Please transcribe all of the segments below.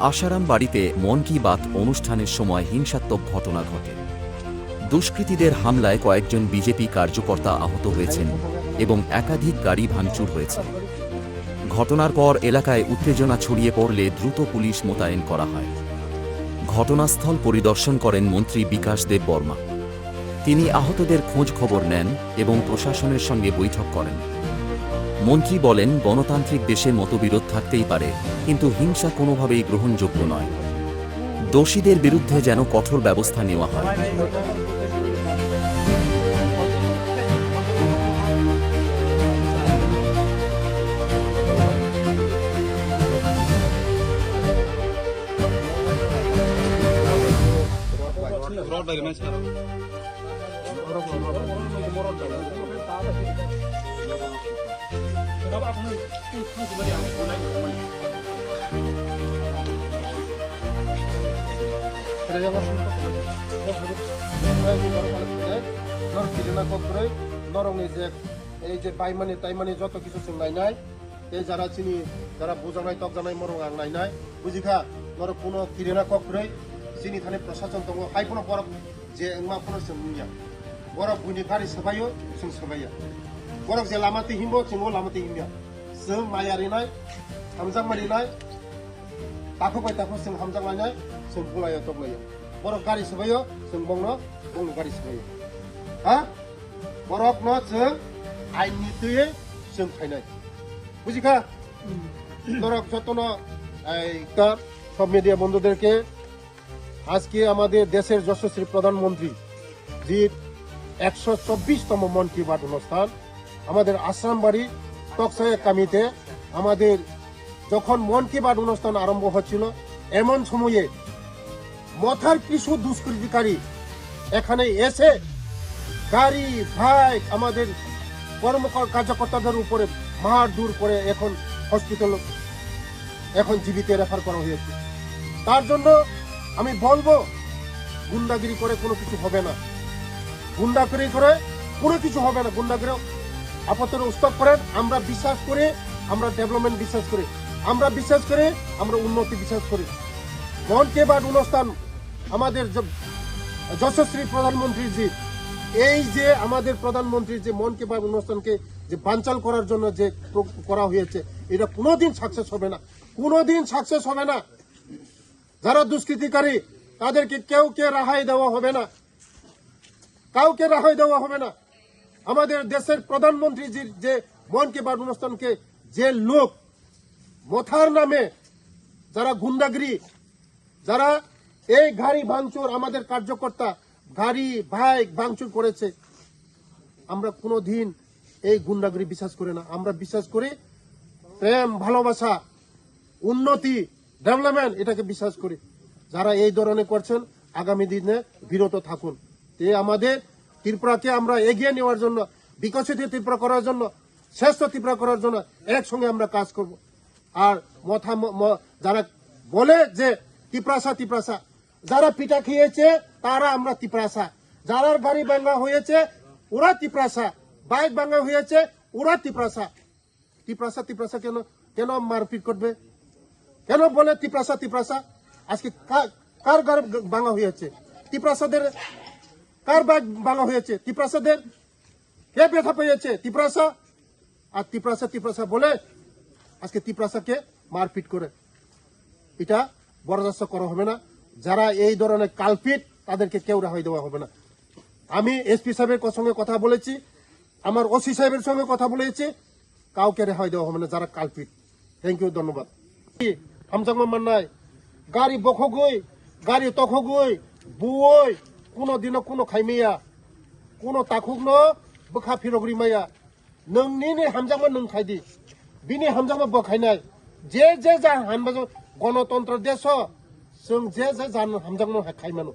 আশারাম বাড়িতে মন কি বাত অনুষ্ঠানের সময় হিংসাত্মক ঘটনা ঘটে। দুষ্কৃতীদের হামলায় কয়েকজন বিজেপি কার্যকর্তা আহত হয়েছেন এবং একাধিক গাড়ি ভাঙচুর হয়েছে। ঘটনার পর এলাকায় উত্তেজনা ছড়িয়ে পড়লে দ্রুত পুলিশ মোতায়েন করা হয়। ঘটনাস্থল পরিদর্শন করেন মন্ত্রী বিকাশ দেব বর্মা। তিনি আহতদের খোঁজ খবর নেন এবং প্রশাসনের সঙ্গে বৈঠক করেন। মন্ত্রী বলেন, গণতান্ত্রিক দেশে মতবিরোধ থাকতেই পারে, কিন্তু হিংসা কোনোভাবেই গ্রহণযোগ্য নয়। দোষীদের বিরুদ্ধে যেন কঠোর ব্যবস্থা নেওয়া হয়। দাও আপনার আমি নরমে যে এই যে বাইমানি তাইমানি যত কিছু চিনলাই নাই এই যারা চিনি যারা বোঝানাই তক জানাই মরং আংলাই নাই বুঝিখা নর কোনো কিরেনা কক্রই চিনি থানে প্রশাসন দङ হাই কোনো বরফ যে এংমা কোনো जों बुंनिया বরফ বুনি গাড়ি সবাইও जों সবাইয়া borok je lama te himbo chimo lama te himbia Sem mayari nai hamzah mari nai tapu pai tapu sem hamzah mari nai sung ya top layo borok kari sebayo, sem bongno bongno kari sebayo. ha borok no sung ain ni tuye sung khai nai no, তোরা যতন media bondo derke. আজকে আমাদের দেশের যশস্বী প্রধানমন্ত্রী জির একশো চব্বিশতম মন কি বাট অনুষ্ঠান আমাদের আশ্রাম বাড়ি টকসায় কামিতে আমাদের যখন মন কি বাত অনুষ্ঠান আরম্ভ হচ্ছিল, এমন সময়ে মথার কিছু দুষ্কৃতিকারী এখানে এসে গাড়ি, বাইক আমাদের কর্ম কার্যকর্তাদের উপরে মার দূর করে এখন হসপিটাল এখন জীবিত রেফার করা হয়েছে। তার জন্য আমি বলব, গুন্ডাগিরি করে কোনো কিছু হবে না। গুন্ডাগিরি করে কোনো কিছু হবে না। গুন্ডাগিরি আপাতত স্টপ করেন। আমরা বিশ্বাস করি, আমরা ডেভেলপমেন্ট বিশ্বাস করি, আমরা বিশ্বাস করি, আমরা উন্নতি বিশ্বাস করি। মন কে বাদ অনুষ্ঠান আমাদের যশস্বী প্রধানমন্ত্রীজি, এই যে আমাদের প্রধানমন্ত্রীর যে মন কি বাত অনুষ্ঠানকে যে বাঞ্চাল করার জন্য যে করা হয়েছে, এটা কোনোদিন সাকসেস হবে না। কোনোদিন সাকসেস হবে না। যারা দুষ্কৃতিকারী, তাদেরকে কেউ কে রেহাই দেওয়া হবে না। কাউকে রেহাই দেওয়া হবে না। আমাদের দেশের প্রধানমন্ত্রীজির যে মন কি বাত অনুষ্ঠানকে যে লোক, মথার নামে যারা গুন্ডাগিরি, যারা এই গাড়ি ভাঙচুর আমাদের কার্যকর্তা গাড়ি, বাইক ভাঙচুর করেছে, আমরা কোনো দিন এই গুন্ডাগিরি বিশ্বাস করি না। আমরা বিশ্বাস করি প্রেম, ভালোবাসা, উন্নতি, ডেভেলপমেন্ট, এটাকে বিশ্বাস করি। যারা এই ধরনের করছেন, আগামী দিনে বিরত থাকুন। তে আমাদের ত্রিপুরাকে আমরা এগিয়ে নেওয়ার জন্য, বিকশিত ত্রিপুরা করার জন্য, শ্রেষ্ঠ ত্রিপুরা করার জন্য একসঙ্গে আমরা কাজ করব। আর মথা যারা বলে যে তিপ্রাসা তিপ্রাসা যারা পিঠা খেয়েছে তারা আমরা তিপ্রাসা যারা গাড়ি ভাঙ্গা হয়েছে, ওরা তিপ্রাসা বাইক ভাঙ্গা হয়েছে, ওরা তিপ্রাসা তিপ্রাসা তিপ্রাসা কেন কেন মারপিট করবে? কেন বলে তিপ্রাসা তিপ্রাসা আজকে কার ঘর ভাঙা হয়েছে? তিপ্রাসাদের কার ব্যাগ ভাঙা হয়েছে, তিপ্রাসাদের কে ব্যথা পেয়েছে, তিপ্রাসা। আর তিপ্রাসা তিপ্রাসা বলে আজকে তিপ্রাসাকে মারপিট করে। এটা বরদাস্ত করা হবে না। যারা এই ধরনের কালপিট, তাদেরকে কেউ রেহাই দেওয়া হবে না। আমি এসপি সাহেবের সঙ্গে কথা বলেছি, আমার ওসি সাহেবের সঙ্গে কথা বলেছি, কাউকে রেহাই দেওয়া হবে না যারা কালপিট। থ্যাংক ইউ ধন্যবাদ। হামজাঙ্গ মান্নাই গাড়ি বখগই, গাড়ি তখগই বুই কোনো দিনও কোনো খাইমেয়া কোনো তাকুকনো বোখা ফিরগ্রিমায়া नोंनिनो हामजांबा नोंखायदि बिनि हामजांबा बखायनाय। जे जे जा हामबा गणतन्त्र देश, जों जे जे जानो हामजांनो हाखायमानो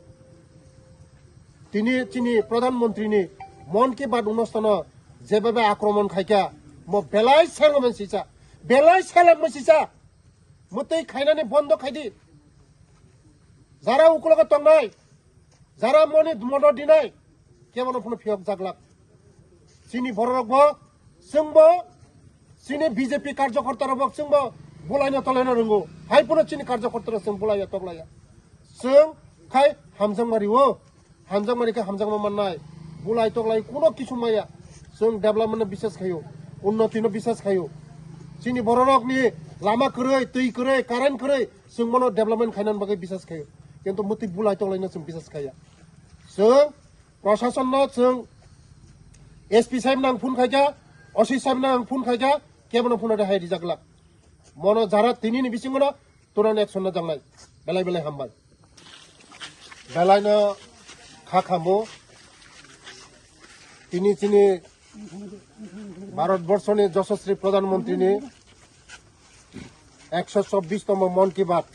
তিনি তিনি প্ৰধানমন্ত্ৰীনি মন কি বাত অনুষ্ঠান যেভাৱে আক্ৰমণ খাইকা মই বেলাই চালো মানচিচা বেলাই চালা মানচিচা মতেই খাইনানে বন্ধ খাইদি যাৰা উকলকে টংনাই যারা মনে মদ দিনাই কেমন ফোন ফিয়ক জাগলাক। চিনি বড় রাখব চিনব চিনি বিজেপি কার্যকর্তা রাখব চিনব বলাইনা তলাইনা রঙো হাই পুরো চিনি কার্যকর্তারা চিন বলাইয়া তগলাইয়া চিন খাই হামজাং মারি ও হামজাং মারিকে হামজাং মান্নাই বলাই তগলাই কোনো কিছু মাইয়া চিন ডেভেলপমেন্টে বিশ্বাস খাইও উন্নতিনো বিশ্বাস খাইও। চিনি বড় রকনি লামা করে তৈ করে কারেন্ট করে চিন মনো ডেভেলপমেন্ট খাইনান বাকে বিশ্বাস খাইও। কিন্তু muti বুলাই তো lainnya sung bisas kaya sung প্রশাসন এসপি সাহেব নাং ফোন খাইকা অসি সাহেব নাং ফোন খাইকা কেমন ফোন এটা হাই রিজাকলা মন যারা তিনি নি বিসিং না তোরান একশন না জাংলাই বেলাই বেলাই হামবাই। বেলাই না খা খামো। তিনি চিনি ভারতবর্ষনে যশস্বী প্রধানমন্ত্রী একশো চব্বিশতম মন কি বাত।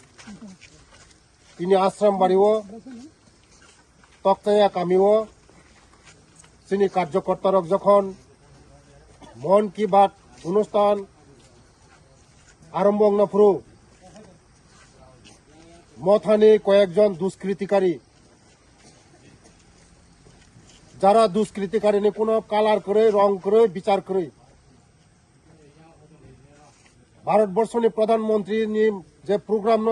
তিনি আশ্রম বাড়িও তক্তায়া কামিও তিনি কার্যকর্তারক যখন মন কি বাত অনুষ্ঠান আরম্ভ নফরু মথানি কয়েকজন দুষ্কৃতিকারী যারা দুষ্কৃতিকারী কোনো কালার করে রং করে বিচার করে ভারতবর্ষনি প্রধানমন্ত্রী যে প্রোগ্রাম ন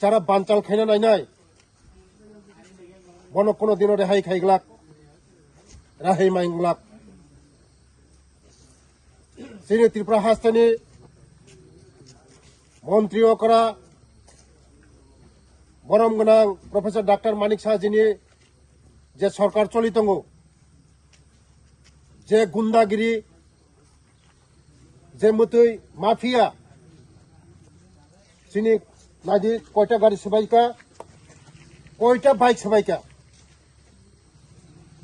যারা বানচাল খাইনা নাই নাই বন কোনো দিন রেহাই খাইগলাক রাহাই মাইংলাক যিনি ত্রিপুরা হাস্তানি মন্ত্রীও করা গরম গোনাং প্রফেসর ডাক্তার মানিক শাহ যিনি যে সরকার চলিতঙ্গ যে গুন্ডাগিরি যে মতই মাফিয়া চিনি মাঝে কয়টা গাড়ি সবাইকা? কয়টা বাইক সেবাইকা?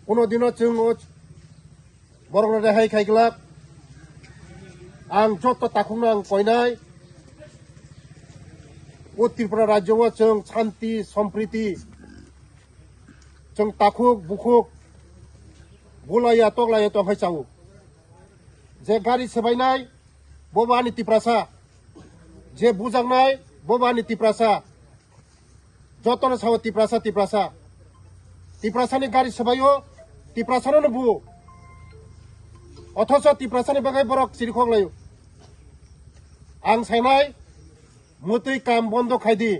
কোনোদিনও চুং বরং রেহাই খাইগলা। আং যত তাকুন আং কয়নাই ও ত্রিপুরা রাজ্য শান্তি, সম্প্রীতি। চং তাকুক, বুকুক বুলাইয়া তগলাইয়া হয়ে চাও যে গাড়ি সেবাইনাই ববানি ত্রিপ্রাসা যে বুজাংনায় बोबानी तिप्रासा जतन छ तिप्रासा तिप्रासा तिप्रासानि गारि सबाय हो तिप्रासानो नबु অথচ তিপ্রাসানি বাগাই বরক চিরিখং লাইও आं सायनाय मथै काम बन्द खायदि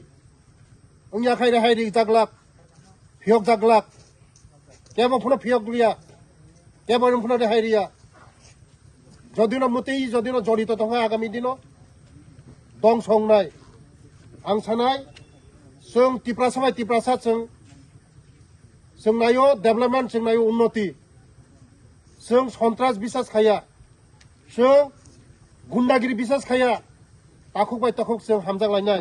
उंया खायरे हायरि जागलाक फियक जागलाक কেবল ফুনো ফিয়ক লিয়া কেবল ফুনো রেহাই রিয়া যদিন মতেই যদিন জড়িত তখন আগামী দিন দং সং নাই आं सानाय जों तिप्रासा बाय तिप्रासा जों जों नायो डेभलपमेन्ट जों नायो उन्नति जों सन्त्रास बिसास खाया जों गुन्डागिरि बिसास खाया ताखुक बाय ताखुक जों हामजांलायनाय